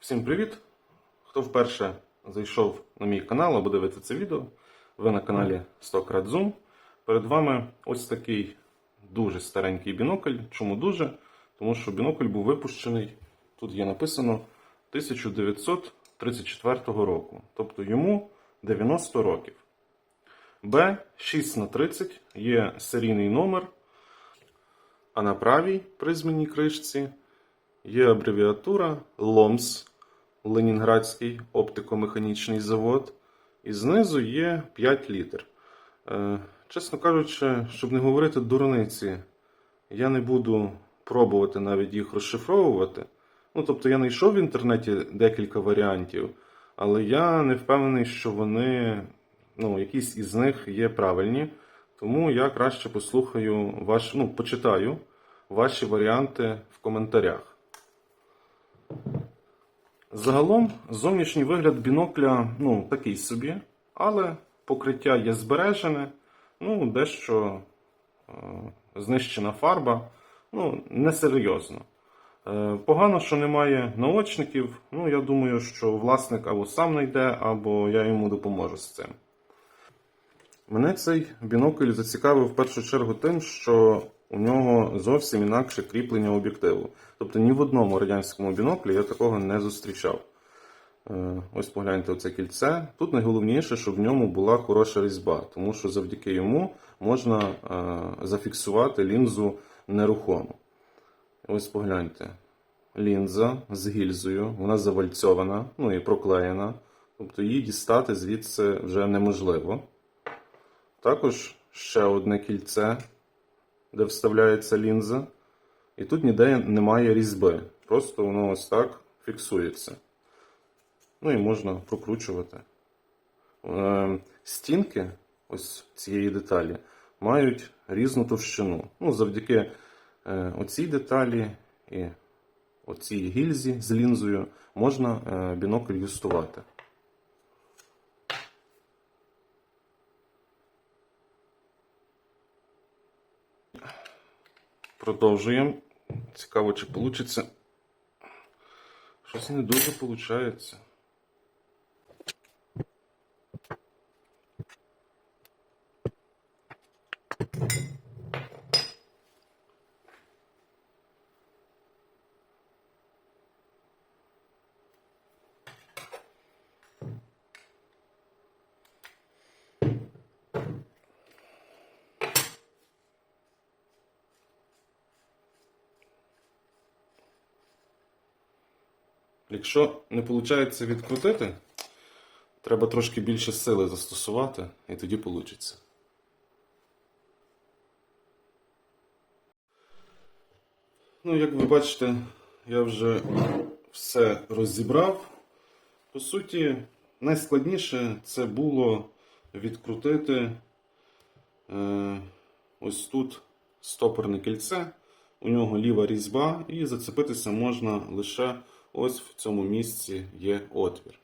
Всім привіт! Хто вперше зайшов на мій канал або дивиться це відео, ви на каналі 100 крат Zoom. Перед вами ось такий дуже старенький бінокль. Чому дуже? Тому що бінокль був випущений, тут є написано 1934 року. Тобто йому 90 років. B6х30 є серійний номер, а на правій призманій кришці є абревіатура LOMS Ленінградський оптико-механічний завод. І знизу є 5 літер. Е, чесно кажучи, щоб не говорити дурниці, я не буду пробувати навіть їх розшифровувати. Ну, тобто я знайшов в інтернеті декілька варіантів, але я не впевнений, що вони, ну, якісь із них є правильні. Тому я краще послухаю ваш, ну, почитаю ваші варіанти в коментарях. Загалом зовнішній вигляд бінокля ну, такий собі, але покриття є збережене, ну, дещо е, знищена фарба, ну, несерйозно. Е, погано, що немає наочників. Ну, я думаю, що власник або сам знайде, або я йому допоможу з цим. Мене цей бінокль зацікавив в першу чергу тим, що у нього зовсім інакше кріплення об'єктиву. Тобто ні в одному радянському біноклі я такого не зустрічав. Е, Ось погляньте оце кільце. Тут найголовніше, щоб в ньому була хороша різьба, тому що завдяки йому можна е, зафіксувати лінзу нерухому. Ось погляньте. Лінза з гільзою, вона завальцьована, ну і проклеєна. Тобто її дістати звідси вже неможливо. Також ще одне кільце, де вставляється лінза. І тут ніде немає різьби. Просто воно ось так фіксується. Ну і можна прокручувати. Е, Стінки ось цієї деталі мають різну товщину. Ну, завдяки е, оцій деталі і оцій гільзі з лінзою можна е, бінокль юстувати. Продовжуємо. Цікаво, чи вийде. Щось не дуже виходить. Якщо не виходить відкрутити, треба трошки більше сили застосувати, і тоді вийде. Ну, як ви бачите, я вже все розібрав. По суті, найскладніше це було відкрутити е, ось тут стопорне кільце, у нього ліва різьба, і зацепитися можна лише ось в цьому місці є отвір.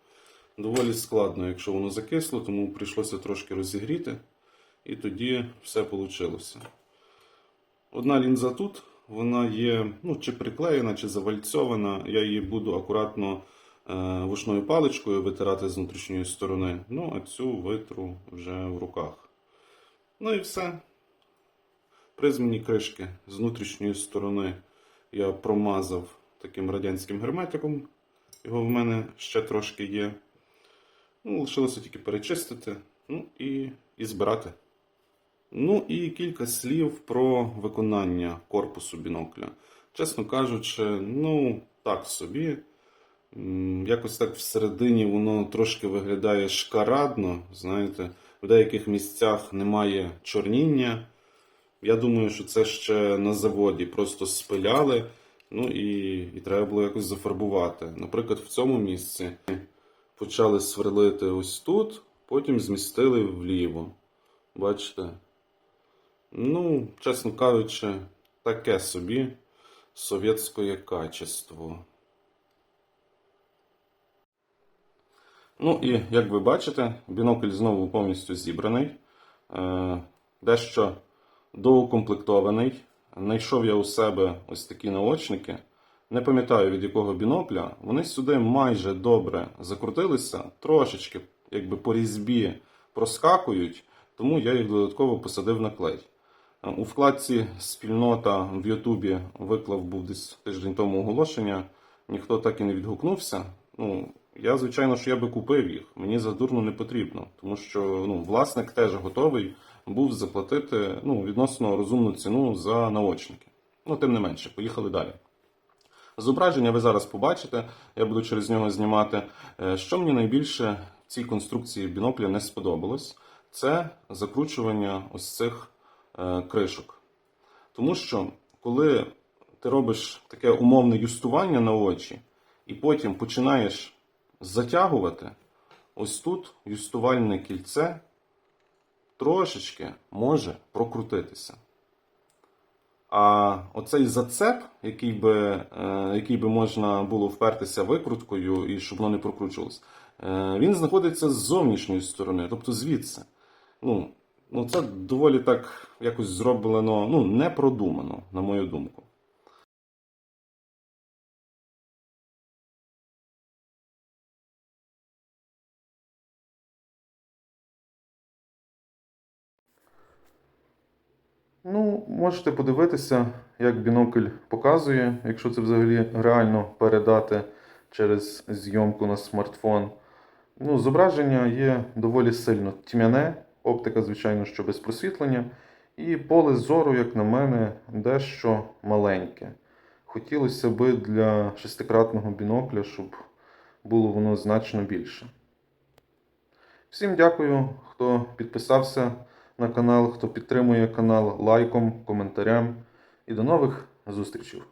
Доволі складно, якщо воно закисло, тому прийшлося трошки розігріти, і тоді все вийшло. Одна лінза тут, вона є ну, чи приклеєна, чи завальцьована. Я її буду акуратно е, вушною паличкою витирати з внутрішньої сторони. Ну, а цю витру вже в руках. Ну і все. Призмені кришки з внутрішньої сторони я промазав таким радянським герметиком. Його в мене ще трошки є. Ну, Лишилося тільки перечистити ну, і, і збирати. Ну і кілька слів про виконання корпусу бінокля. Чесно кажучи, ну, так собі. Якось так всередині воно трошки виглядає шкарадно. Знаєте, в деяких місцях немає чорніння. Я думаю, що це ще на заводі просто спиляли. Ну і, і треба було якось зафарбувати. Наприклад, в цьому місці почали сверлити ось тут, потім змістили вліво. Бачите? Ну, чесно кажучи, таке собі совєтське качество. Ну і як ви бачите, бінокль знову повністю зібраний. Е, Дещо доукомплектований. Знайшов я у себе ось такі наочники. не пам'ятаю від якого бінокля, вони сюди майже добре закрутилися, трошечки якби по різьбі проскакують, тому я їх додатково посадив на клей. У вкладці Спільнота в Ютубі виклав був десь тиждень тому оголошення. Ніхто так і не відгукнувся. Ну, я, звичайно, що я би купив їх. Мені задурно не потрібно, тому що ну, власник теж готовий був заплатити ну, відносно розумну ціну за наочники. Ну, тим не менше, поїхали далі. Зображення ви зараз побачите, я буду через нього знімати. Е, Що мені найбільше в цій конструкції бінокля не сподобалось, це закручування ось цих е, кришок. Тому що коли ти робиш таке умовне юстування на очі, і потім починаєш затягувати, ось тут юстувальне кільце трошечки може прокрутитися. А оцей зацеп, який би, е, який би можна було впертися викруткою і щоб воно не прокручувалось, е, він знаходиться з зовнішньої сторони, тобто звідси. Ну, ну це доволі так якось зроблено, ну, не продумано, на мою думку. Ну, можете подивитися, як бінокль показує, якщо це взагалі реально передати через зйомку на смартфон. Ну, зображення є доволі сильно тьмяне, оптика, звичайно, що без просвітлення. І поле зору, як на мене, дещо маленьке. Хотілося би для шестикратного бінокля, щоб було воно значно більше. Всім дякую, хто підписався на канал, хто підтримує канал лайком, коментарем. І до нових зустрічей!